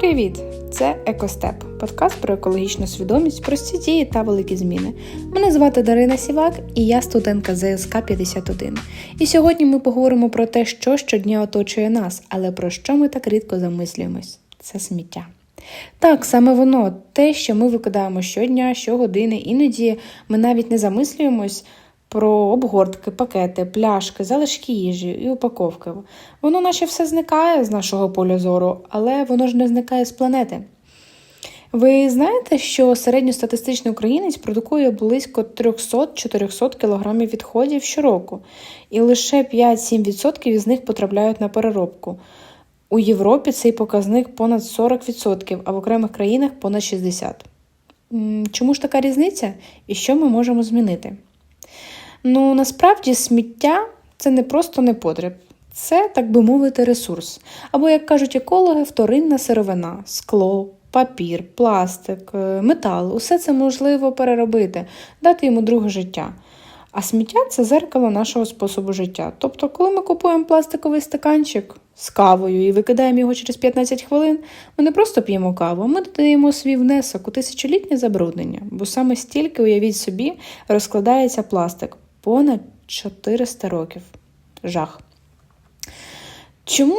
Привіт! Це Екостеп, подкаст про екологічну свідомість, прості дії та великі зміни. Мене звати Дарина Сівак і я студентка ЗСК 51. І сьогодні ми поговоримо про те, що щодня оточує нас, але про що ми так рідко замислюємось це сміття. Так, саме воно, те, що ми викидаємо щодня, щогодини, іноді ми навіть не замислюємось про обгортки, пакети, пляшки, залишки їжі і упаковки. Воно наче все зникає з нашого поля зору, але воно ж не зникає з планети. Ви знаєте, що середньостатистичний українець продукує близько 300-400 кг відходів щороку, і лише 5-7% із них потрапляють на переробку. У Європі цей показник понад 40%, а в окремих країнах понад 60%. Чому ж така різниця і що ми можемо змінити? Ну, насправді сміття це не просто непотріб, це, так би мовити, ресурс. Або, як кажуть екологи, вторинна сировина, скло, папір, пластик, е, метал усе це можливо переробити, дати йому друге життя. А сміття це зеркало нашого способу життя. Тобто, коли ми купуємо пластиковий стаканчик з кавою і викидаємо його через 15 хвилин, ми не просто п'ємо каву, ми додаємо свій внесок у тисячолітнє забруднення, бо саме стільки, уявіть собі, розкладається пластик понад 400 років. Жах. Чому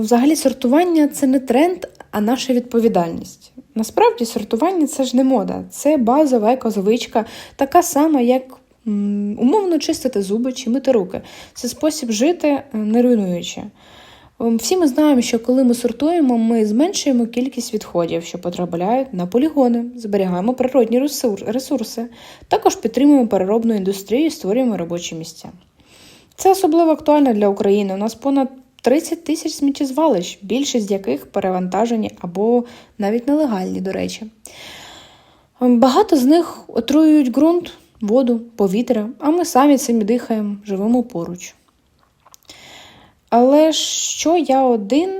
взагалі сортування це не тренд, а наша відповідальність? Насправді, сортування це ж не мода, це базова екозвичка, така сама, як умовно чистити зуби чи мити руки. Це спосіб жити, е, не руйнуючи. Всі ми знаємо, що коли ми сортуємо, ми зменшуємо кількість відходів, що потрапляють на полігони, зберігаємо природні ресурси, також підтримуємо переробну індустрію створюємо робочі місця. Це особливо актуально для України. У нас понад 30 тисяч сміттєзвалищ, більшість з яких перевантажені або навіть нелегальні, до речі. Багато з них отруюють ґрунт, воду, повітря, а ми самі цим дихаємо, живемо поруч. Але що я один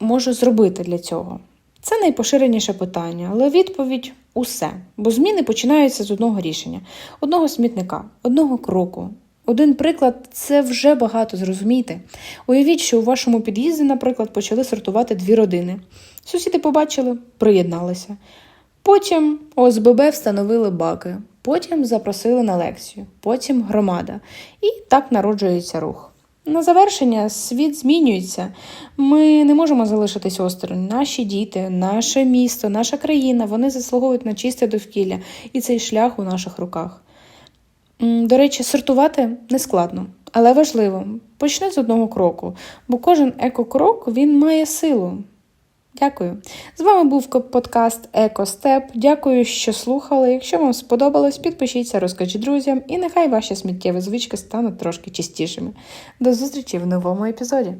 можу зробити для цього? Це найпоширеніше питання, але відповідь усе. Бо зміни починаються з одного рішення, одного смітника, одного кроку. Один приклад це вже багато зрозумійте. Уявіть, що у вашому під'їзді, наприклад, почали сортувати дві родини. Сусіди побачили, приєдналися. Потім ОСББ встановили баки, потім запросили на лекцію, потім громада. І так народжується рух. На завершення світ змінюється. Ми не можемо залишитись осторонь. Наші діти, наше місто, наша країна вони заслуговують на чисте довкілля, і цей шлях у наших руках. До речі, сортувати не складно, але важливо. Почни з одного кроку, бо кожен екокрок він має силу. Дякую. З вами був подкаст Екостеп. Дякую, що слухали. Якщо вам сподобалось, підпишіться, розкажіть друзям, і нехай ваші сміттєві звички стануть трошки чистішими. До зустрічі в новому епізоді.